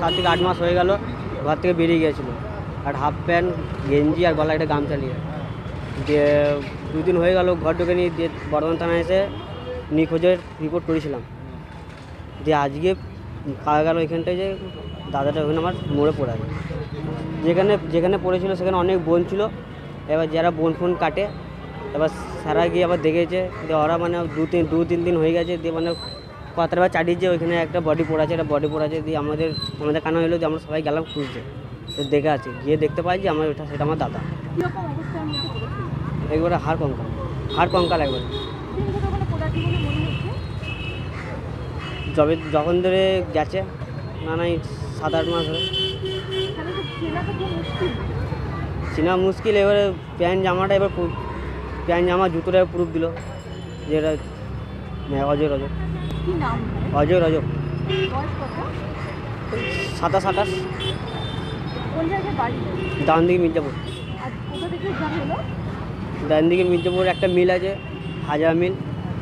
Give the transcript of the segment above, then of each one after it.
সাত থেকে আট মাস হয়ে গেল, ঘর থেকে বেরিয়ে গিয়েছিল। আর হাফ প্যান্ট গেঞ্জি আর গলায় একটা গামছা নিয়ে। দিয়ে দুদিন হয়ে গেল ঘর ঢুকে নিয়ে দিয়ে বর্ধমান থানায় এসে নিখোঁজের রিপোর্ট করেছিলাম। দিয়ে আজকে পাওয়া গেল ওইখানটায় যে দাদাটা ওখানে আমার মরে পড়ে যেখানে যেখানে পড়েছিল সেখানে অনেক বোন ছিল। এবার যারা বোন ফোন কাটে, এবার সারা গিয়ে আবার দেখেছে, দিয়ে ওরা মানে দু তিন দু তিন দিন হয়ে গেছে, দিয়ে মানে কথাটা চাটিয়েছে ওইখানে একটা বডি পড়ে আছে একটা বডি পড়ে আছে দিয়ে আমাদের আমাদের কানা হলো যে আমরা সবাই গেলাম খুঁজতে। তো দেখে আছে গিয়ে দেখতে পাই যে আমার ওটা সেটা আমার দাদা। একবারে হাড় কঙ্কাল হাড় কঙ্কাল একবারে। যবে যখন ধরে গেছে না নাই সাত আট মাস ধরে। চেনা মুশকিল। এবারে প্যান্ট জামাটা এবার প্যান্ট জামা জুতোটা প্রুফ দিল যেটা অজয় রজক কি নাম অজয় রজক সাতাশ আঠাশ। কোন জায়গায় বাড়ি ডান দিকে মির্জাপুর। ডান দিকে মির্জাপুর একটা মিল আছে হাজার মিল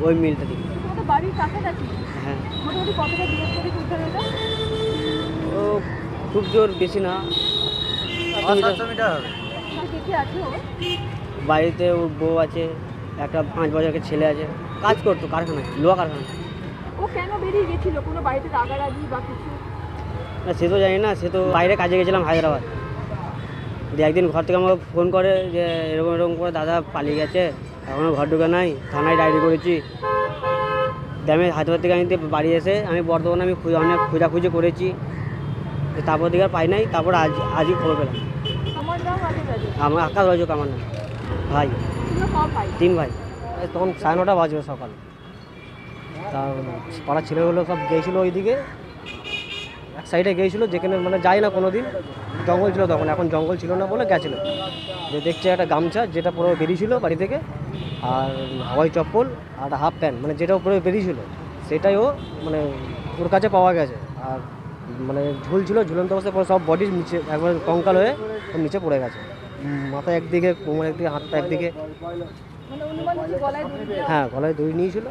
ওই মিলটা দিকে। হ্যাঁ। ও খুব জোর বেশি না। আর কে কে আছে ও বাড়িতে ওর বউ আছে একটা পাঁচ বছরের ছেলে আছে। কাজ করতো কারখানায় লোহা কারখানায়। বেরিয়ে গেছিল কোনো বাড়িতে রাগারাগি বা কিছু? না সে তো জানি না সে তো বাইরে কাজে গেছিলাম হায়দ্রাবাদ। দিয়ে একদিন ঘর থেকে আমাকে ফোন করে যে এরকম এরকম করে দাদা পালিয়ে গেছে এখনও ঘর ঢুকে নাই থানায় ডায়েরি করেছি। দিয়ে আমি হায়দ্রাবাদ থেকে আমি বাড়ি এসে আমি বর্ধমানে আমি খুঁজে অনেক খোঁজাখুঁজি করেছি। তারপর দিকে আর পাই নাই তারপর আজ আজই খবর পেলাম। আমার আকাশ রজক আমার নাম। ভাই। তিন ভাই। তখন সাড়ে নটা বাজবে সকাল। তা পাড়ার ছেলেগুলো সব গিয়েছিল ওইদিকে। এক সাইডে গিয়েছিল যেখানে মানে যায় না কোনো দিন জঙ্গল ছিল তখন এখন জঙ্গল ছিল না বলে গেছিল যে দেখছে একটা গামছা যেটা পুরো বেরিয়েছিল বাড়ি থেকে আর হাওয়াই চপ্পল আর হাফ প্যান্ট মানে যেটা উপরে বেরিয়েছিল সেটাই ও মানে ওর কাছে পাওয়া গেছে। আর মানে ঝুলছিল ঝুলন্ত অবস্থায় পরে সব বডির নিচে একবার কঙ্কাল হয়ে ওর নিচে পড়ে গেছে। মাথা একদিকে কোমর একদিকে হাতটা একদিকে। মানে। হ্যাঁ গলায় দড়ি নিয়েছিল।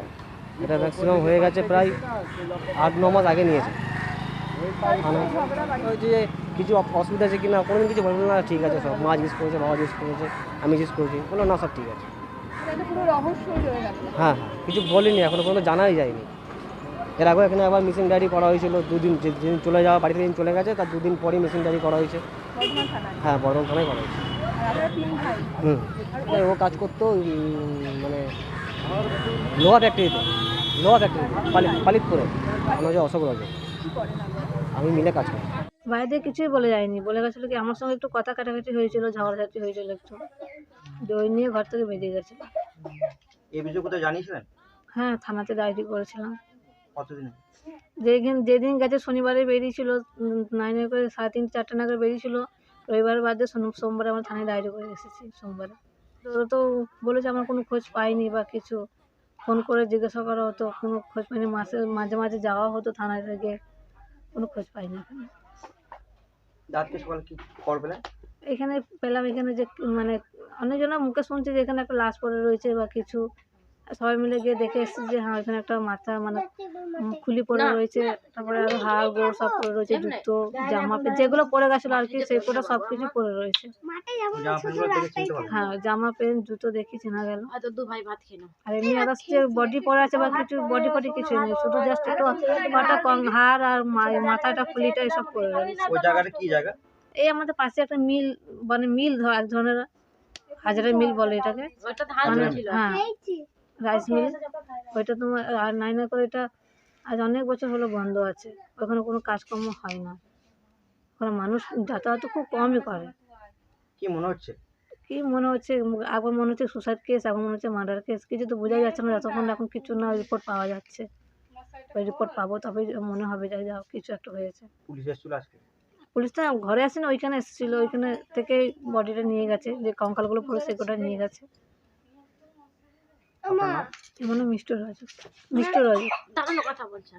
এটা ম্যাক্সিমাম হয়ে গেছে প্রায় আট, ন মাস আগে নিয়েছে। যে কিছু অসুবিধা আছে কি না কোনো কিছু বলব না, ঠিক আছে সব। মা জিজ্ঞেস করেছে, বাবা জিজ্ঞেস করেছে, আমি জিজ্ঞেস করেছি। বলল, না, সব ঠিক আছে। হ্যাঁ হ্যাঁ কিছু বলিনি, এখনও পর্যন্ত জানাই যায়নি। এর আগে এখানে আবার মিসিং ডায়েরি করা হয়েছিল, দুদিন যে- যেদিন চলে যাওয়া, বাড়িতে যেদিন চলে গেছে, তার দুদিন পরই মিসিং ডায়েরি করা হয়েছে। হ্যাঁ বর্ধমান থানায় করা হয়েছে। হুম। এবার ও কাজ করতো মানে লোহা ফ্যাক্টরিতে লোহা ফ্যাক্টরিতে পালিতপুরে আমার অশোক রাজা আমি মিলে কাজ করি। বাইরে কিছুই বলে যায়নি বলে গেছিল কি আমার সঙ্গে একটু কথা কাটাকাটি হয়েছিল ঝগড়াঝাটি হয়েছিল একটু। ওই নিয়ে ঘর থেকে বেরিয়ে গেছিল। এই বিষয়ে কোথায় জানিয়েছিলেন? হ্যাঁ থানাতে ডায়েরি করেছিলাম। কতদিন? যেদিন যেদিন গেছে শনিবারে বেরিয়েছিল নাইনে করে সাড়ে তিন চারটে নাগাদ বেরিয়েছিল। রবিবার বাদে সোমবারে আমরা থানায় ডায়েরি করে এসেছি সোমবারে। তো তো বলেছে আমার কোনো খোঁজ পাইনি বা কিছু। ফোন করে জিজ্ঞাসা করা হতো কোনো খোঁজ পাইনি। মাসে মাঝে মাঝে যাওয়া হতো থানায় থেকে কোনো খোঁজ পাইনি এখানে। রাতকে সকালে কি খবর পেলেন? এখানে পেলাম এখানে যে মানে অনেকজনের মুখে শুনছি যে এখানে একটা লাশ পড়ে রয়েছে বা কিছু। সবাই মিলে গিয়ে দেখে এসেছি যে হ্যাঁ এখানে একটা মাথা মানে খুলি পড়ে রয়েছে। তারপরে আরও হাড় গোড় সব পড়ে রয়েছে জুতো জামা প্যান্ট যেগুলো পড়ে গেছিল আর কি সেগুলো সব কিছু পড়ে রয়েছে। হ্যাঁ জামা প্যান্ট জুতো দেখি চেনা গেল। হয়তো দু ভাই ভাত খেলো। আর এমনি আদার্স যে বডি পড়ে আছে বা কিছু বডি ফডি কিছু নেই। শুধু জাস্ট একটু কটা কম হাড় আর মাথাটা খুলিটা এসব পড়ে রয়েছে। ওই জায়গাটা কি জায়গা? এই আমাদের পাশে একটা মিল মানে মিল এক ধরনের হাজারের মিল বলে এটাকে। মানে হ্যাঁ। রাইস মিল ওইটা তোমার আর নাইনা করে এটা আজ অনেক বছর হলো বন্ধ আছে। ওখানে কোনো কাজকর্ম হয় না। ওখানে মানুষ যাতায়াত খুব কমই করে। কি মনে হচ্ছে? কি মনে হচ্ছে? একবার মনে হচ্ছে সুসাইড কেস এখন মনে হচ্ছে মার্ডার কেস কিছু তো বোঝাই যাচ্ছে না যতক্ষণ না এখন কিছু না রিপোর্ট পাওয়া যাচ্ছে। ওই রিপোর্ট পাবো তবে মনে হবে যে যা কিছু একটা হয়েছে। পুলিশ এসেছিল আজকে? পুলিশটা ঘরে আসেনি ওইখানে এসেছিল। ওইখানে থেকে বডিটা নিয়ে গেছে যে কঙ্কালগুলো পড়ে সেগুলো নিয়ে গেছে? এমনও মিষ্টি রয়েছে মিষ্টি রয়েছে কথা বলছে